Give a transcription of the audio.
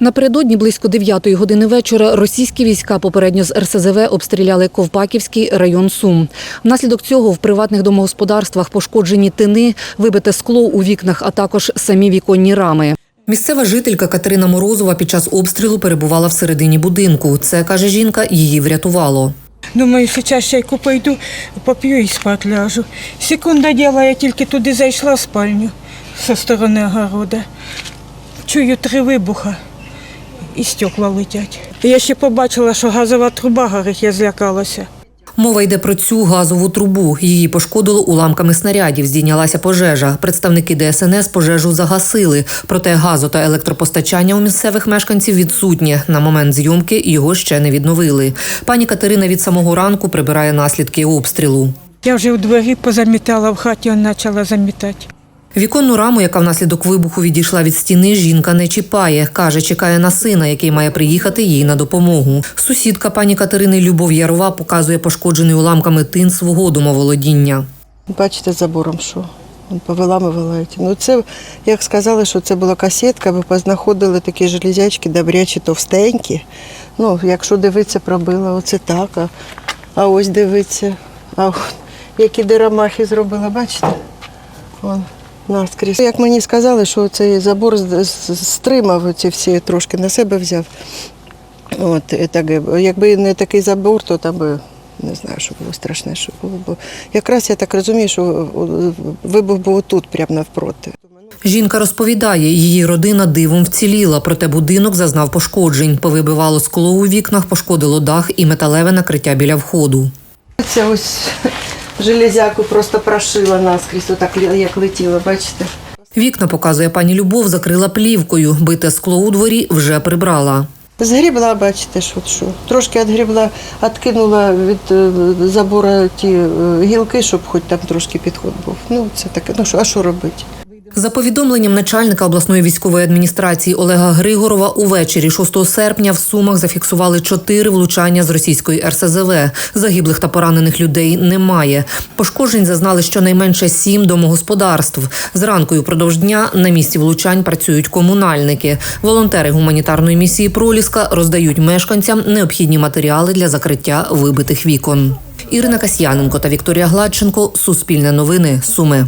Напередодні близько 9 години вечора російські війська попередньо з РСЗВ обстріляли Ковпаківський район Сум. Внаслідок цього в приватних домогосподарствах пошкоджені тини, вибите скло у вікнах, а також самі віконні рами. Місцева жителька Катерина Морозова під час обстрілу перебувала всередині будинку. Це каже жінка, її врятувало. Думаю, зараз чайку пойду, поп'ю і спать ляжу. Секунда діла, я тільки туди зайшла в спальню зі сторони огорода. Чую три вибуха і стекла летять. Я ще побачила, що газова труба горить, я злякалася. Мова йде про цю газову трубу. Її пошкодило уламками снарядів. Здійнялася пожежа. Представники ДСНС пожежу загасили. Проте газу та електропостачання у місцевих мешканців відсутнє. На момент зйомки його ще не відновили. Пані Катерина від самого ранку прибирає наслідки обстрілу. Я вже у двері позамітала, в хаті почала замітати. Віконну раму, яка внаслідок вибуху відійшла від стіни, жінка не чіпає. Каже, чекає на сина, який має приїхати їй на допомогу. Сусідка пані Катерини Любов Ярова показує пошкоджений уламками тин свого домоволодіння. Бачите, забором що? Ці. Ну це, як сказали, що це була касетка, ви познаходили такі железячки добрячі, товстенькі. Ну, якщо дивитися, пробила, оце так. А, а ось дивиться. А які дирамахи зробила, бачите? Вон, наскрізь. Як мені сказали, що цей забор стримав ці всі трошки на себе взяв. От, так, якби не такий забор, то там би не знаю, що було страшне, що було. Бо якраз я так розумію, що вибух був тут, прямо навпроти. Жінка розповідає, її родина дивом вціліла, проте будинок зазнав пошкоджень. Повибивало скло у вікнах, пошкодило дах і металеве накриття біля входу. Це ось железяку просто прошила наскрізь, отак як летіло, бачите? Вікна, показує пані Любов, закрила плівкою. Бите скло у дворі вже прибрала. Згрібла, бачите, що, що. Трошки відгрібла, відкинула від е, забора ті е, гілки, щоб хоч там трошки підход був. Ну, це таке, ну що, а що робити? За повідомленням начальника обласної військової адміністрації Олега Григорова, увечері 6 серпня в Сумах зафіксували чотири влучання з російської РСЗВ. Загиблих та поранених людей немає. Пошкоджень зазнали щонайменше сім домогосподарств. Зранку і впродовж дня на місці влучань працюють комунальники. Волонтери гуманітарної місії Проліска роздають мешканцям необхідні матеріали для закриття вибитих вікон. Ірина Касьяненко та Вікторія Гладченко. Суспільне новини. Суми.